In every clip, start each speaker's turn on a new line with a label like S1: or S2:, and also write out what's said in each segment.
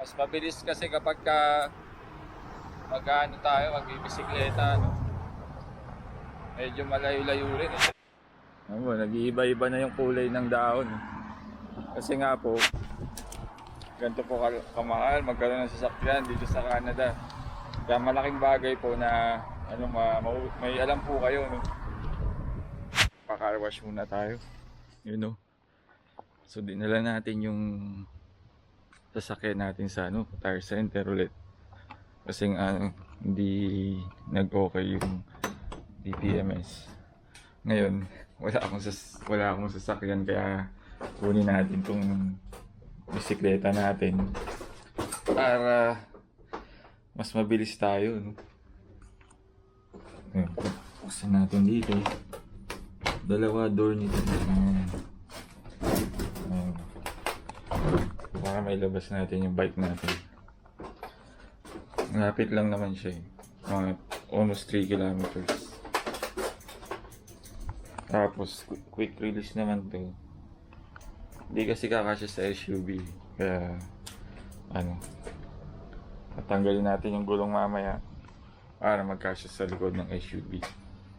S1: Mas mabilis kasi kapag ka mag-ano tayo, magbibisikleta, no? Medyo malayo-layo rin. Eh. Ano, nag-iiba-iba na yung kulay ng dahon. Kasi nga po, ganito po ka- kamahal magkaroon ng sasakyan dito sa Canada. Kaya malaking bagay po na ano, ma, mau- may alam po kayo. No? Pakarwash muna tayo. You know. So dinala natin yung sasakyan natin sa ano, tire center ulit. Kasi ano, hindi nag-okay yung DPMS. Ngayon, wala akong sas wala akong sasakyan kaya kunin natin tong bisikleta natin para mas mabilis tayo. No? Ayan, natin dito. Dalawa door nito. Ayan. Ayan. Para may labas natin yung bike natin. Malapit lang naman siya eh. Mga almost 3 kilometers. Tapos, qu- quick release naman to. Hindi kasi kakasya sa SUV. Kaya, ano, tatanggalin natin yung gulong mamaya para magkasya sa likod ng SUV.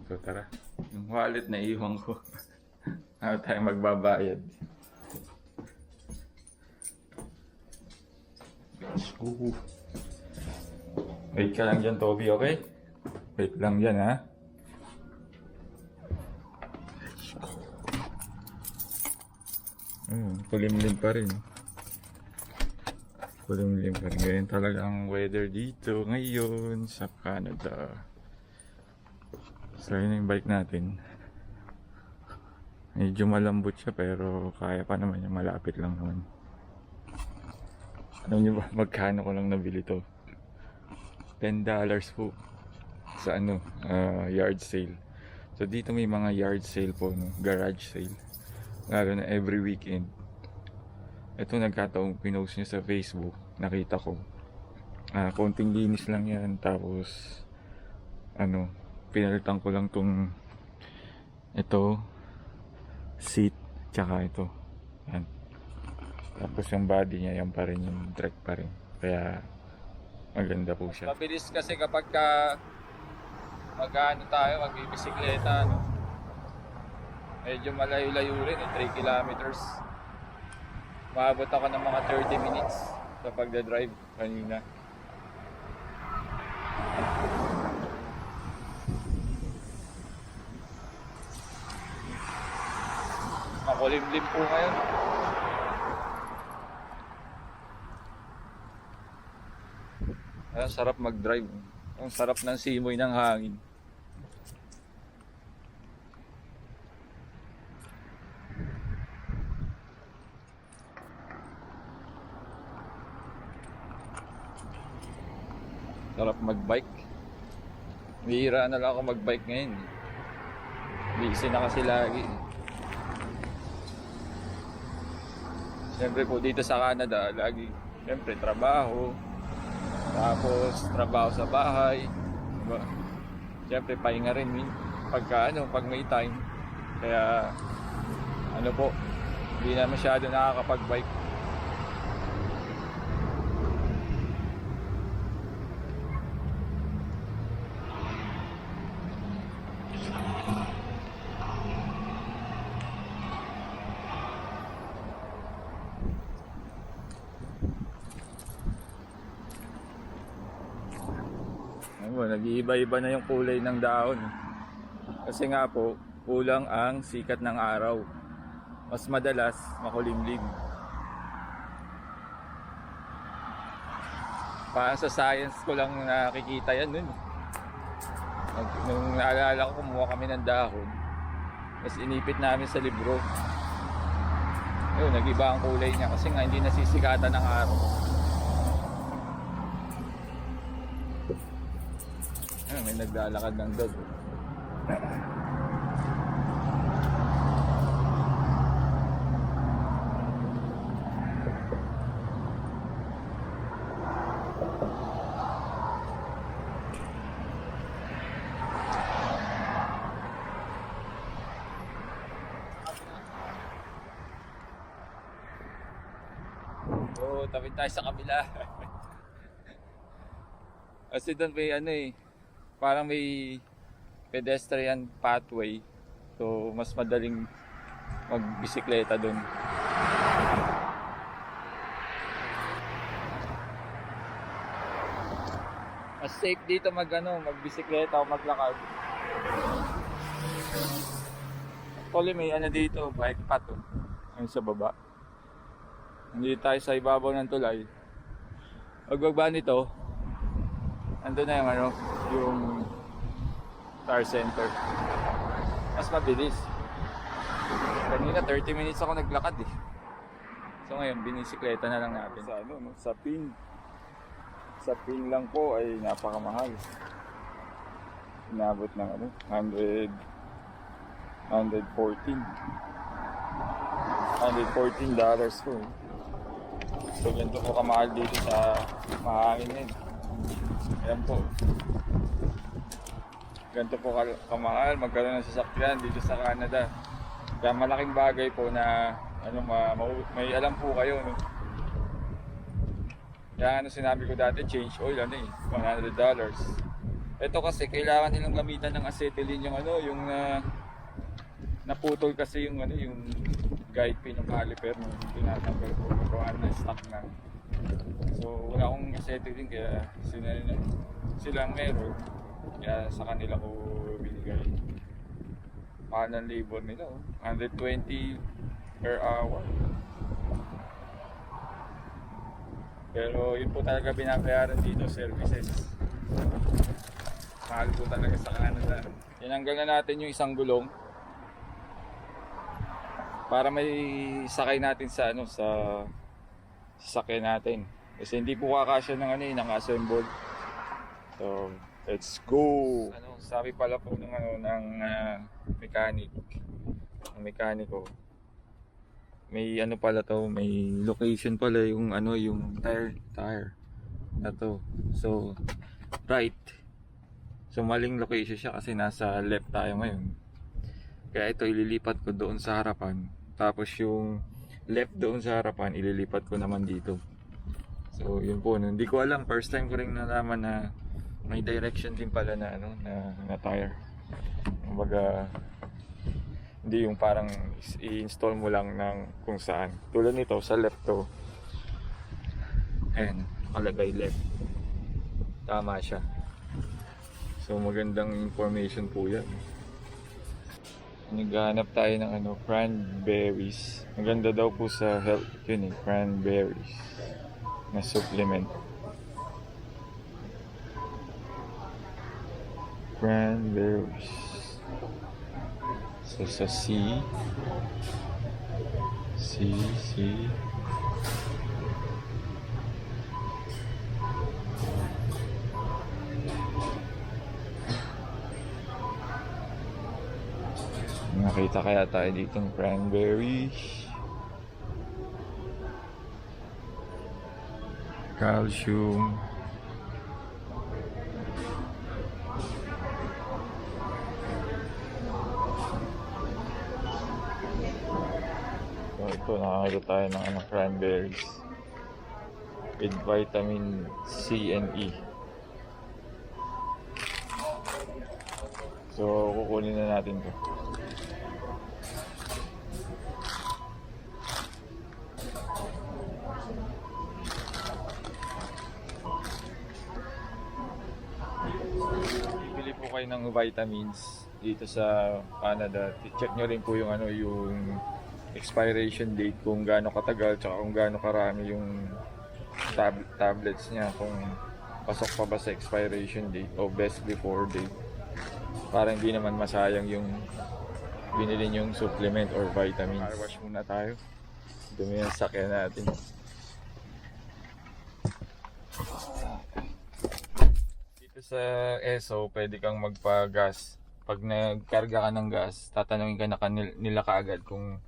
S1: So, tara. Yung wallet na iwan ko. Ano tayo magbabayad. Let's go. Wait ka lang dyan, Toby, okay? Wait lang dyan, ha? Hmm, kulimlim pa rin. Kulimlim pa rin. Ganyan talaga ang weather dito ngayon sa Canada. So, yun yung bike natin. Medyo malambot siya pero kaya pa naman yung malapit lang naman. Alam niyo ba magkano ko lang nabili to? $10 po sa ano, ah, yard sale. So dito may mga yard sale po, no? garage sale. Lalo na every weekend. Ito nagkataong pinost niya sa Facebook. Nakita ko. Ah, konting linis lang yan. Tapos, ano, pinalitan ko lang tong ito, seat, tsaka ito. Yan. Tapos yung body niya, yan pa rin, yung track pa rin. Kaya, maganda po siya. Mabilis kasi kapag ka mag-ano tayo, magbibisikleta, no? Medyo malayo-layo rin, eh, 3 kilometers. Maabot ako ng mga 30 minutes sa pagdadrive kanina. Makulimlim po ngayon. Ang sarap mag-drive. Ang sarap ng simoy ng hangin. Sarap mag-bike. Bihira na lang ako mag-bike ngayon. Busy na kasi lagi. Siyempre po dito sa Canada, lagi, siyempre trabaho, tapos trabaho sa bahay, diba? Siyempre pahinga rin min pagka ano, pag may time. Kaya ano po, hindi na masyado nakakapag-bike. Nag-iiba-iba na yung kulay ng dahon. Kasi nga po, kulang ang sikat ng araw. Mas madalas, makulimlim. Parang sa science ko lang nakikita yan nun. Nung naalala ko, kumuha kami ng dahon. Tapos inipit namin sa libro. Ayun, nag-iba ang kulay niya kasi nga hindi nasisikatan ng araw. Ayun, may naglalakad ng dog. So, tawid tayo sa kabila. Kasi doon may ano eh, parang may pedestrian pathway. So, mas madaling magbisikleta doon. Mas safe dito mag ano, magbisikleta o maglakad. Actually may ano dito, bike path oh. Ayun sa baba. Hindi tayo sa ibabaw ng tulay. Pagbaba nito, ando na yung ano, yung Star Center. Mas mabilis. Kanina 30 minutes ako naglakad eh. So ngayon, binisikleta na lang natin. Sa ano, no? sa pin. Sa pin lang po ay napakamahal. Inabot ng ano, 100 114 114 dollars po. So ganito po kamahal dito sa mahangin yun. Ayan po. Ganito po ka- kamahal magkaroon ng sasakyan dito sa Canada. Kaya malaking bagay po na ano ma, mau- may alam po kayo no. Kaya ano sinabi ko dati change oil ano eh 100 dollars. Ito kasi kailangan nilang gamitan ng acetylene yung ano yung na naputol kasi yung ano yung guide pin ng caliper no tinatanggal ko gawa na stock na. So wala akong acetylene kaya sila sila meron kaya sa kanila ko binigay. Mahal ng labor nila oh. 120 per hour. Pero yun po talaga binabayaran dito, services. Mahal po talaga sa Canada. Tinanggal na natin yung isang gulong para may sakay natin sa ano sa sasakyan natin. Kasi hindi po kakasya ng ano eh, ng assemble. So, let's go. Ano, sabi pala po ng ano ng ah, mechanic. Ng mekaniko. May ano pala to, may location pala yung ano yung tire tire na to. So, right. So, maling location siya kasi nasa left tayo ngayon. Kaya ito ililipat ko doon sa harapan. Tapos yung left doon sa harapan, ililipat ko naman dito. So, yun po. Hindi ko alam. First time ko rin nalaman na may direction din pala na ano na, na tire. Kumbaga hindi yung parang i-install mo lang ng kung saan. Tulad nito sa left to. Ayan, nakalagay left. Tama siya. So magandang information po yan. Naghahanap tayo ng ano, cranberries. Maganda daw po sa health yun eh, cranberries na supplement. Cranberries. So sa C, C, C, Nakita kaya tayo dito ng cranberry. Calcium. So ito, nakakita tayo ng ano, cranberries. With vitamin C and E. So, kukunin na natin to. Kayo ng vitamins dito sa Canada. Check nyo rin po yung ano yung expiration date kung gaano katagal tsaka kung gaano karami yung tab- tablets niya kung pasok pa ba sa expiration date o best before date para hindi naman masayang yung binili yung supplement or vitamins. Car wash muna tayo. Dumi yung sakyan natin. Dito sa ESO, pwede kang magpa-gas. Pag nagkarga ka ng gas, tatanungin ka na kanil- nila kaagad kung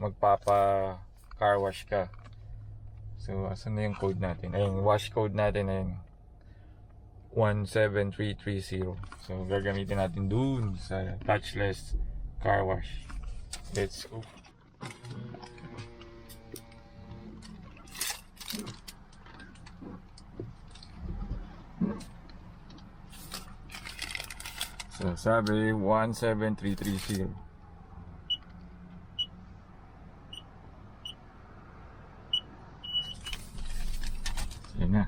S1: magpapa car wash ka. So, asan na yung code natin? Ayun, wash code natin ayun. 17330. So, gagamitin natin dun sa touchless car wash. Let's go. Sabi 17330. Yan na.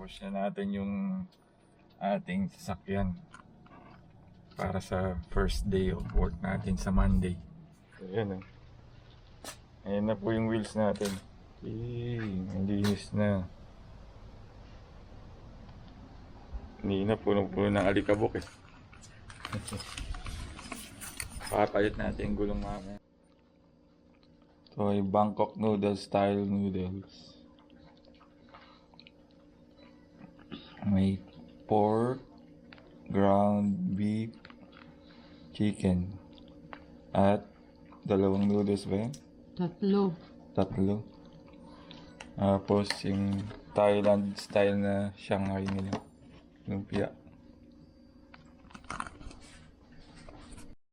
S1: Kawash na natin yung ating sasakyan para sa first day of work natin sa Monday. So, yan oh. Ayan na po yung wheels natin. Eh, ang linis na. Hindi na punong-puno ng alikabok eh. Papayot natin yung gulong mamaya. Ito ay Bangkok noodle style noodles. May pork, ground beef, chicken, at dalawang noodles ba yan?
S2: Tatlo.
S1: Tatlo. Tapos yung Thailand style na Shanghai nila. Lumpia.